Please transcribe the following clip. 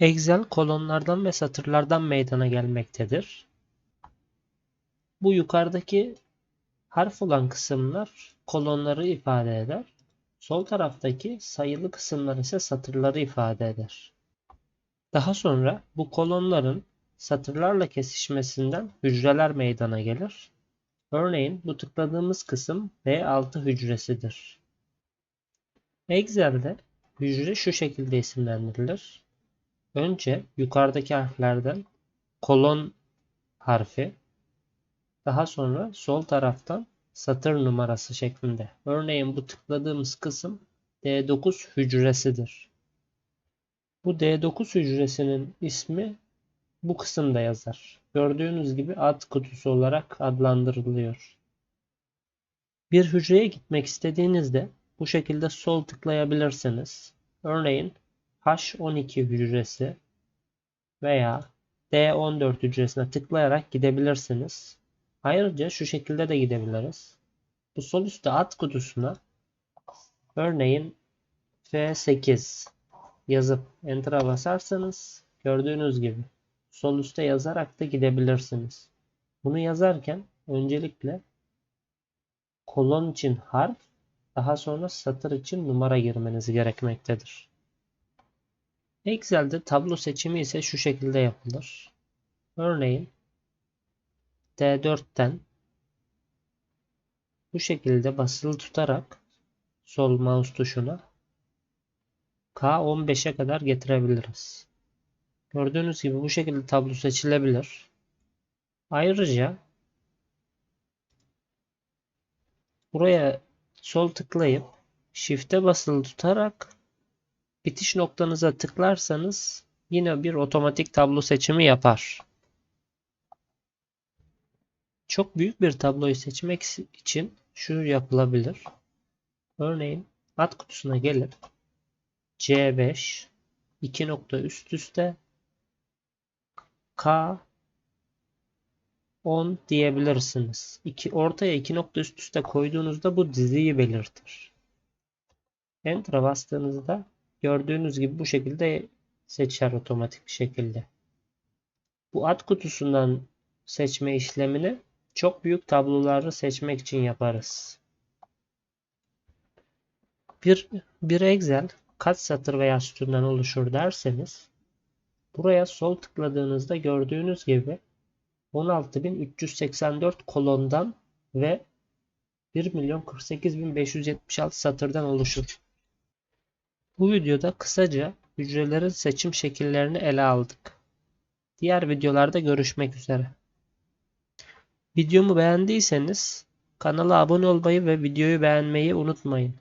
Excel kolonlardan ve satırlardan meydana gelmektedir. Bu yukarıdaki harf olan kısımlar kolonları ifade eder. Sol taraftaki sayılı kısımlar ise satırları ifade eder. Daha sonra bu kolonların satırlarla kesişmesinden hücreler meydana gelir. Örneğin bu tıkladığımız kısım B6 hücresidir. Excel'de hücre şu şekilde isimlendirilir. Önce yukarıdaki harflerden kolon harfi, daha sonra sol taraftan satır numarası şeklinde. Örneğin bu tıkladığımız kısım D9 hücresidir. Bu D9 hücresinin ismi bu kısımda yazar. Gördüğünüz gibi ad kutusu olarak adlandırılıyor. Bir hücreye gitmek istediğinizde bu şekilde sol tıklayabilirsiniz. Örneğin H12 hücresi veya D14 hücresine tıklayarak gidebilirsiniz. Ayrıca şu şekilde de gidebiliriz. Bu sol üstte ad kutusuna örneğin F8 yazıp Enter'a basarsanız gördüğünüz gibi sol üstte yazarak da gidebilirsiniz. Bunu yazarken öncelikle kolon için harf daha sonra satır için numara girmeniz gerekmektedir. Excel'de tablo seçimi ise şu şekilde yapılır. Örneğin D4'ten bu şekilde basılı tutarak sol mouse tuşuna K15'e kadar getirebiliriz. Gördüğünüz gibi bu şekilde tablo seçilebilir. Ayrıca buraya sol tıklayıp Shift'e basılı tutarak bitiş noktanıza tıklarsanız yine bir otomatik tablo seçimi yapar. Çok büyük bir tabloyu seçmek için şu yapılabilir. Örneğin ad kutusuna gelip C5 2 nokta üst üste K 10 diyebilirsiniz. İki, ortaya iki nokta üst üste koyduğunuzda bu diziyi belirtir. Enter'a bastığınızda gördüğünüz gibi bu şekilde seçer otomatik bir şekilde. Bu ad kutusundan seçme işlemini çok büyük tabloları seçmek için yaparız. Bir, bir Excel kaç satır veya sütundan oluşur derseniz buraya sol tıkladığınızda gördüğünüz gibi 16.384 kolondan ve 1.048.576 satırdan oluşur. Bu videoda kısaca hücrelerin seçim şekillerini ele aldık. Diğer videolarda görüşmek üzere. Videomu beğendiyseniz kanala abone olmayı ve videoyu beğenmeyi unutmayın.